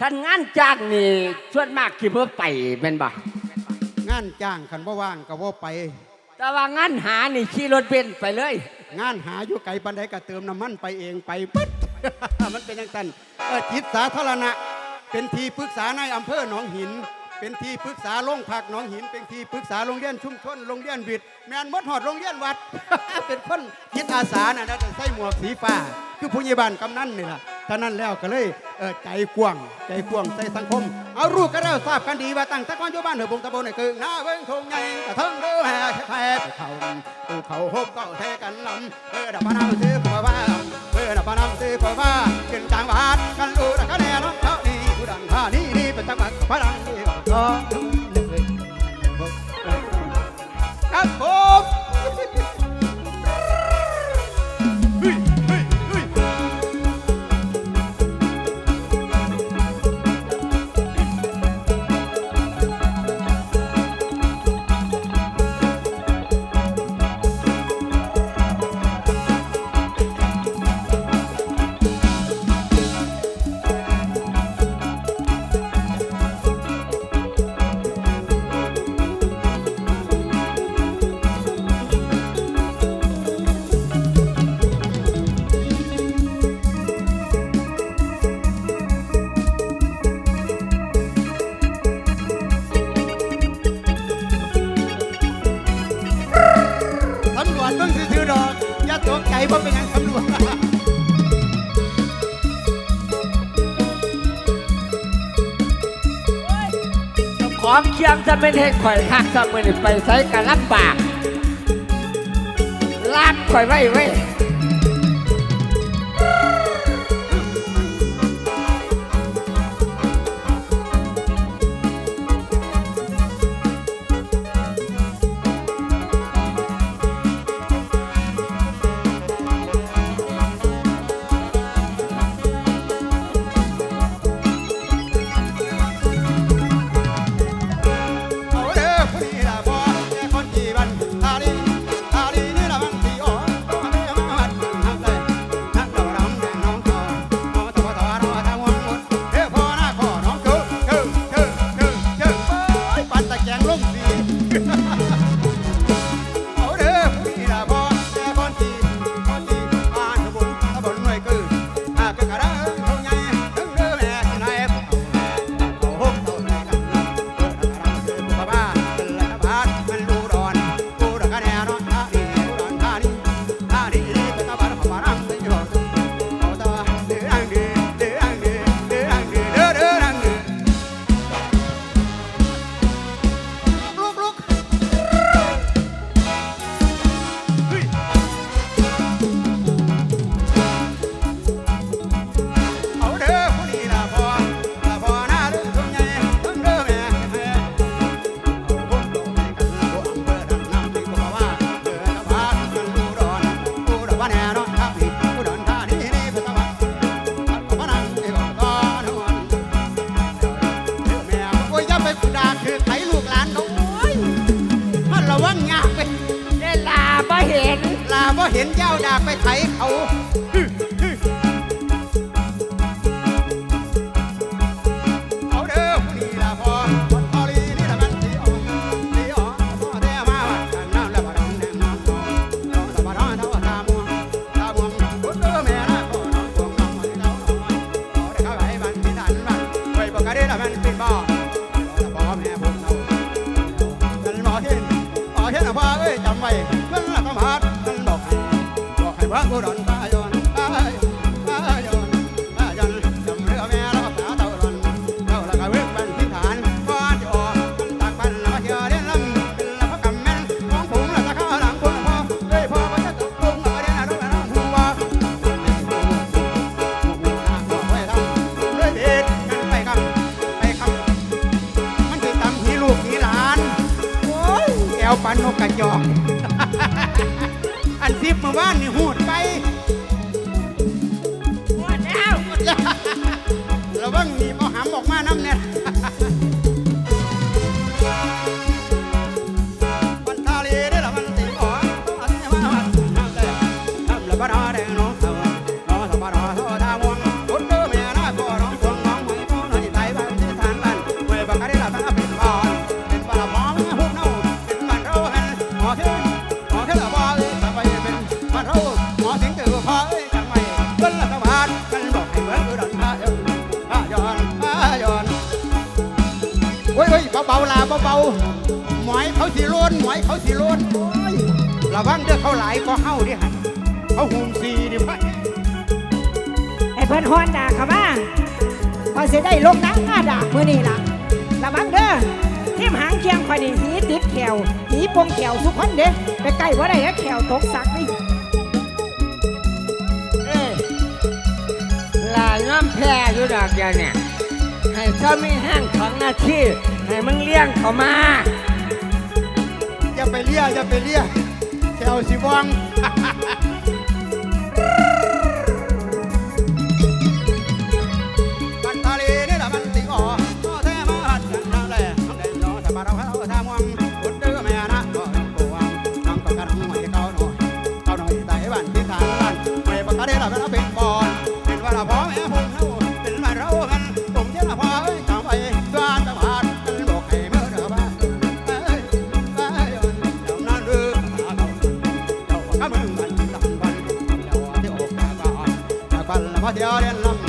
ท่านงานจ้างนี่ส่วนมากที่เพื่อไปเป็นบ่งานจ้างคันบ่ว่างก็บ่ไป แต่ว่างานหานี่ขี่รถเบนซ์ไปเลย งานหาอยู่ไกลปันใดก็เติมน้ำมันไปเองไปปึ๊ด มันเป็นอย่างนั้นเออจิตสาธารณะ เป็นที่ปรึกษาในอำเภอหนองหิน เป็นที่ปรึกษาโรงพักหนองหิน เป็นที่ปรึกษาโรงเรียนชุมชนโรงเรียนวิทย์แมนมดหอดโรงเรียนวัด เป็นคนจิตอาสานะนะใส่หมวกสีฟ้า คือผู้ใหญ่บ้านกำนันนี่ล่ะ ท่านั้นแล้วก็เลยเใจกว้างใจกว้างใจสังคม เอารู้ก็แล้วทราบกันดีว่าตั้งแต่ก่อนอยู่บ้านเหนือบงตะบนนี่คือหน้าเบิ้งทงใหญ่กระเทิงเด้อแห่แพ้เขาตูเขาหบก็เทกันลำเออดับพนันซื้อขวว่าเออดับพนันซื้อขวว่าขึ้นต่างบานกันรู้ดักคะแนนเนาะเท่านี้ผู้ดังท่านี้นี่เป็นจังหวัดพนัง อย่าตกใจว่าเป็นงานตำรวจของเคียงจะเป็นเหตุข่อยหักจะไม่ได้ไปใช้กันลำบากลากข่อยไว้ไว้ เห็น ลาบ่เห็นเจ้าดากไปไถเขาเอาเด้อผู้นี้ละพอคนพอลีนี่ละมันสีอ่อนสีอ่อนพ่อแท้มาะบ่องแดงน้ำทองน้องและบ่ดองเท่าวงตาม่วงคนเด้อแม่นะพ่อน้องพวงน้องมาที่เราน้อยขอได้เข้าไปไว้บ่กะได้ละมันเป็นบ่ละบ่แม่พวกเรานั่นหมอเห็น เห็นว่าเอ้ยจำไว้นั่นละก็มานั่นบอกให้บอกให้ว่ากูดอนตายอนตาย ยแอวปันนกกระจอก อันทิพย์เมื่อวานนี่หูดไปหมดแล้ว ระวังหนีบเอาๆลาเบาๆหมอยเขาสีโลนหมอยเขาสีโลนโอ้ยระวังเด้อเขาหลายก็เฮาดิหันเขาหุ่มสีนี่พ่ไอ้เพิ่นฮอนด่าเขามาพอสิได้ลงน้ำหน้าด่ามื้อนี้ล่ะระวังเด้อทีมหางเคียงข่อยนี่หีติดแขวหีปงแขวทุกคนเด้ไปใกล้บ่ได้แล้วแขวตกสักนี่เอ้ยลายน้ำแพร่อยู่ดอกเดียวเนี่ยให้เจ้ามีแห้งของห น้าที่ให้มึงเลี้ยงเขามา อย่าไปเลี้ยอย่าไปเลี้ยแถวสิบองบันตาลีนี่แหละมันติงอ๋อก็แท้มาหัดกันทางแหทางด้องแต่มาเราเราทำวังคนเดือแม่นะก็ต้อกวังน้ององการหน่เก่าหน่อยเก่าหน่อยแต่บ้านที่ทานไม่เอาไป But they are in love.